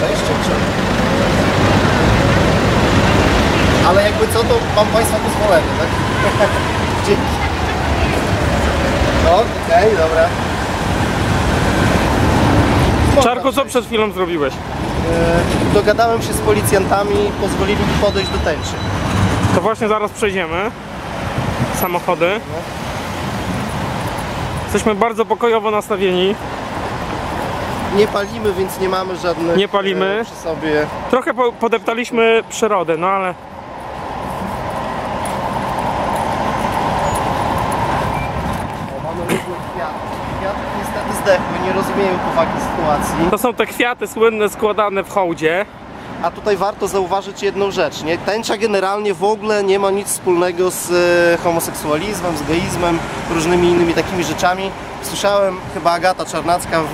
przejście, czy... Ale jakby co, to mam Państwa pozwolenie, tak? Dzięki. No, okej, dobra. Czarku, co przed chwilą zrobiłeś? E, Dogadałem się z policjantami, pozwolili mi podejść do tęczy. To właśnie zaraz przejdziemy. Samochody. Jesteśmy bardzo pokojowo nastawieni. Nie palimy, więc nie mamy żadnych... Nie palimy. e, Przy sobie... Trochę po podeptaliśmy przyrodę, no ale O, mamy różne kwiaty. Kwiaty niestety zdechły, nie rozumieją powagi sytuacji. to są te kwiaty słynne składane w hołdzie. A tutaj warto zauważyć jedną rzecz, nie? Tęcza generalnie w ogóle nie ma nic wspólnego z e, homoseksualizmem, z geizmem, różnymi innymi takimi rzeczami. Słyszałem, chyba Agata Czarnacka w,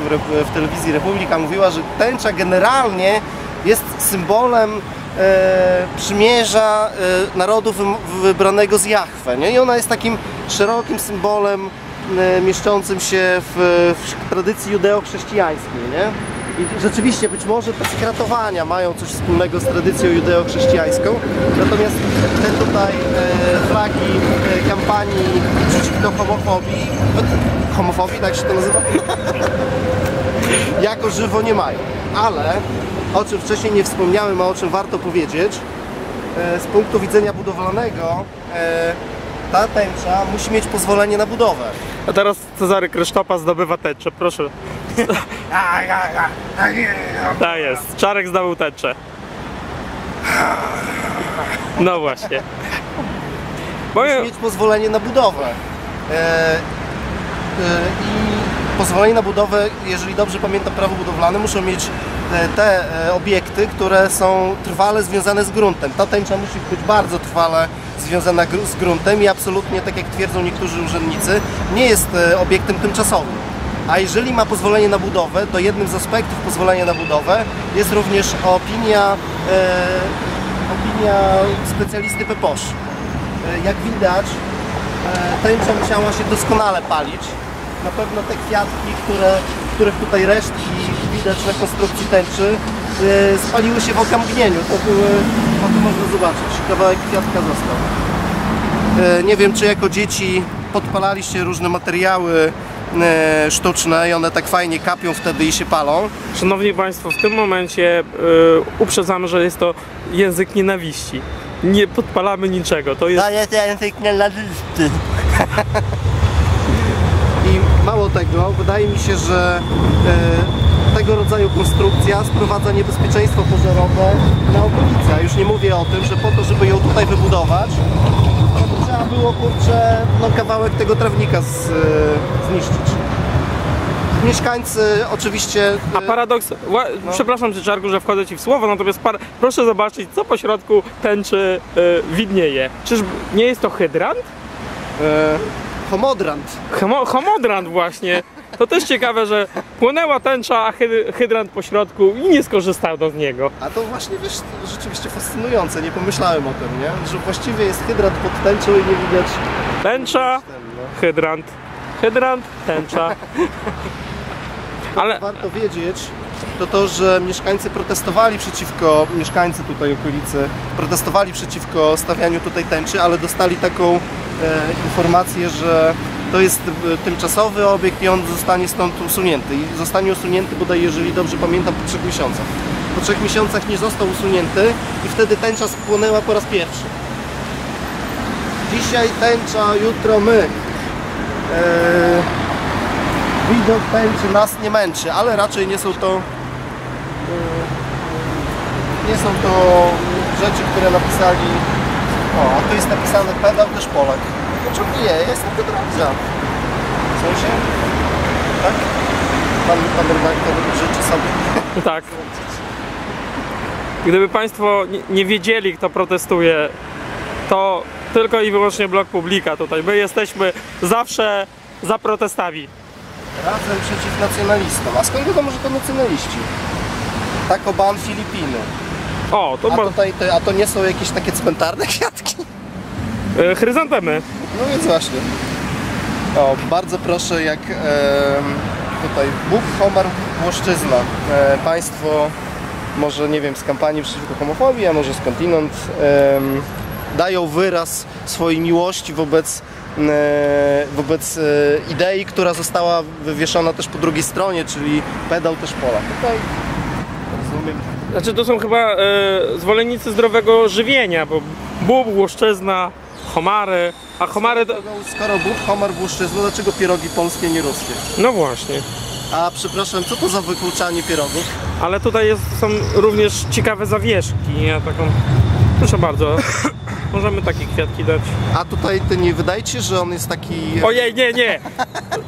w telewizji Republika mówiła, że tęcza generalnie jest symbolem e, przymierza e, narodu wym- wybranego z Jahwe, nie? I ona jest takim szerokim symbolem e, mieszczącym się w, w tradycji judeo-chrześcijańskiej, nie? I rzeczywiście być może te skratowania mają coś wspólnego z tradycją judeo-chrześcijańską, natomiast te tutaj e, flagi e, kampanii przeciwko homofobii, homofobii, tak się to nazywa? jako żywo nie mają. Ale o czym wcześniej nie wspomniałem, a o czym warto powiedzieć, e, z punktu widzenia budowlanego e, ta tęcza musi mieć pozwolenie na budowę. A teraz Cezary Krysztopa zdobywa tęczę, proszę. Tak jest, Czarek zdobył tęczę. No właśnie. Musi mieć pozwolenie na budowę. E, e, I pozwolenie na budowę, jeżeli dobrze pamiętam prawo budowlane, muszą mieć e, te obiekty, które są trwale związane z gruntem. Ta tęcza musi być bardzo trwale związana z gruntem i absolutnie, tak jak twierdzą niektórzy urzędnicy, nie jest obiektem tymczasowym. A jeżeli ma pozwolenie na budowę, to jednym z aspektów pozwolenia na budowę jest również opinia, e, opinia specjalisty PEPOSZ. E, Jak widać, e, tęcza musiała się doskonale palić. Na pewno te kwiatki, które, których tutaj resztki widać na konstrukcji tęczy, spaliły się w okamgnieniu. To były, o tu można zobaczyć, kawałek kwiatka został. Nie wiem, czy jako dzieci podpalaliście różne materiały sztuczne i one tak fajnie kapią wtedy i się palą. Szanowni Państwo, w tym momencie y, uprzedzamy, że jest to język nienawiści. Nie podpalamy niczego. To jest. jest język nienawiści. I mało tego, wydaje mi się, że e, tego rodzaju konstrukcja sprowadza niebezpieczeństwo pożarowe na okolicę. Już nie mówię o tym, że po to, żeby ją tutaj wybudować, to trzeba było kurczę, no, kawałek tego trawnika z, e, zniszczyć. Mieszkańcy oczywiście. e, A paradoks. Ła, Przepraszam Cię, Czarku, że wchodzę Ci w słowo, natomiast par... proszę zobaczyć, co po środku tęczy y, widnieje. Czyż nie jest to hydrant? e, homodrant. Homo, homodrant właśnie. To też ciekawe, że płynęła tęcza, a hyd- hydrant po środku i nie skorzystano z niego. A to właśnie wiesz, rzeczywiście fascynujące, nie pomyślałem o tym, nie? Że właściwie jest hydrant pod tęczą i nie widać Tęcza, no. hydrant, hydrant, tęcza. Ale Warto wiedzieć, to to, że mieszkańcy protestowali przeciwko, mieszkańcy tutaj okolicy, protestowali przeciwko stawianiu tutaj tęczy, ale dostali taką e, informację, że to jest e, tymczasowy obiekt i on zostanie stąd usunięty. I zostanie usunięty bodaj, jeżeli dobrze pamiętam, po trzech miesiącach. Po trzech miesiącach nie został usunięty i wtedy tęcza spłonęła po raz pierwszy. Dzisiaj tęcza, jutro my. E, widok tęczy nas nie męczy, ale raczej nie są to e, nie są to rzeczy, które napisali o, a tu jest napisane pedał też Polak. Dlaczego nie? Ja jestem Piotrowca. W sensie? Tak? Pan, pan redaktor życzy sobie. tak. Gdyby Państwo nie- wiedzieli, kto protestuje, to tylko i wyłącznie blok publika tutaj. My jesteśmy zawsze za protestami. Razem przeciw nacjonalistom. A skąd wiadomo, że to nacjonaliści? Tak Oban Filipiny. O, to A, tutaj, te, a to nie są jakieś takie cmentarne kwiatki? E, chryzantemy. No więc właśnie. O, bardzo proszę, jak em, tutaj Bóg, homar, Włoszczyzna. E, państwo, może nie wiem, z kampanii przeciwko homofobii, a może skądinąd, em, dają wyraz swojej miłości wobec, e, wobec e, idei, która została wywieszona też po drugiej stronie, czyli pedał też pola. Tutaj rozumiem. Znaczy to są chyba e, zwolennicy zdrowego żywienia, bo bób, łuszczyzna, homary, a homary to... Skoro Bóg, homar, Włoszczyzna, dlaczego pierogi polskie, nie ruskie? No właśnie. A przepraszam, co to za wykluczanie pierogów? Ale tutaj jest, są również ciekawe zawieszki. Ja taką... Proszę bardzo. Możemy takie kwiatki dać. A tutaj ty nie wydaje ci się, że on jest taki... Ojej, nie, nie!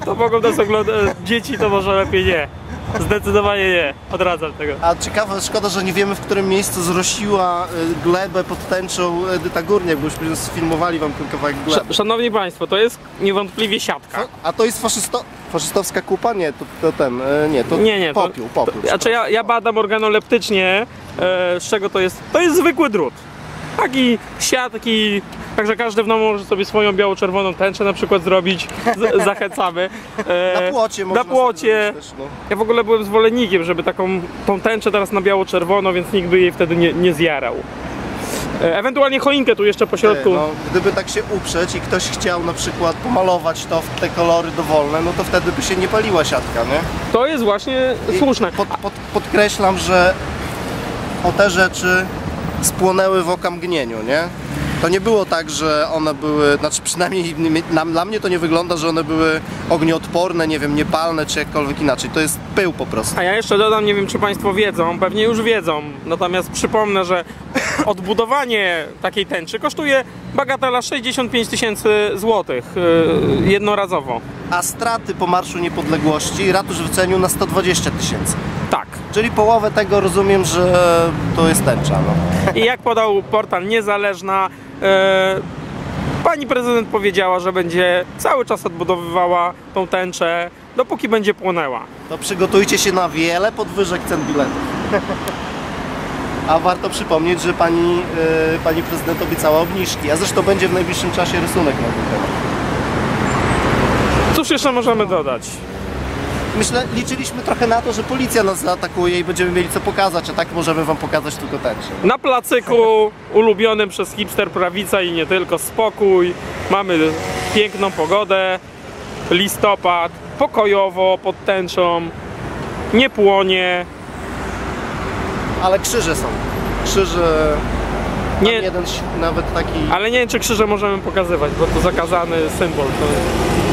To mogą nas oglądać dzieci, to może lepiej nie. Zdecydowanie nie. Odradzam tego. A ciekawe, szkoda, że nie wiemy w którym miejscu zrosiła y, glebę pod tęczą Edyta Górniak, bo już sfilmowali wam ten kawałek gleby. Sz- Szanowni Państwo, to jest niewątpliwie siatka. A to jest faszysto... faszystowska kupa? Nie, to, to ten, y, nie, to Nie, nie, to, popiół, popiół. To, znaczy ja, ja badam organoleptycznie, e, z czego to jest. To jest zwykły drut. Taki siatki, także każdy w domu może sobie swoją biało-czerwoną tęczę na przykład zrobić. Z, zachęcamy. E, Na płocie można Na płocie. też, no. Ja w ogóle byłem zwolennikiem, żeby taką tą tęczę teraz na biało-czerwono, więc nikt by jej wtedy nie, nie zjarał. E, ewentualnie choinkę tu jeszcze po środku. No, gdyby tak się uprzeć i ktoś chciał na przykład pomalować to w te kolory dowolne, no to wtedy by się nie paliła siatka, nie? To jest właśnie I słuszne. Pod, pod, podkreślam, że o te rzeczy spłonęły w okamgnieniu, nie? To nie było tak, że one były, znaczy przynajmniej na, dla mnie to nie wygląda, że one były ognioodporne, nie wiem, niepalne czy jakkolwiek inaczej. To jest pył po prostu. A ja jeszcze dodam, nie wiem czy Państwo wiedzą, pewnie już wiedzą, natomiast przypomnę, że odbudowanie takiej tęczy kosztuje bagatela 65 tysięcy złotych yy, jednorazowo. A straty po Marszu Niepodległości ratusz wycenił na 120 tysięcy. Tak. Czyli połowę tego rozumiem, że to jest tęcza. No. I jak podał portal Niezależna, yy, pani prezydent powiedziała, że będzie cały czas odbudowywała tą tęczę, dopóki będzie płonęła. To przygotujcie się na wiele podwyżek cen biletów. A warto przypomnieć, że pani, yy, pani prezydent obiecała obniżki, a zresztą będzie w najbliższym czasie rysunek na ten temat. Cóż jeszcze możemy dodać? Myślę, liczyliśmy trochę na to, że policja nas zaatakuje i będziemy mieli co pokazać, a tak możemy wam pokazać tylko tęczę. Na placyku ulubionym przez hipster prawica i nie tylko spokój. Mamy piękną pogodę, listopad, pokojowo pod tęczą, nie płonie. Ale krzyże są. Krzyże, Nie, jeden nawet taki... ale nie wiem czy krzyże możemy pokazywać, bo to zakazany symbol. To...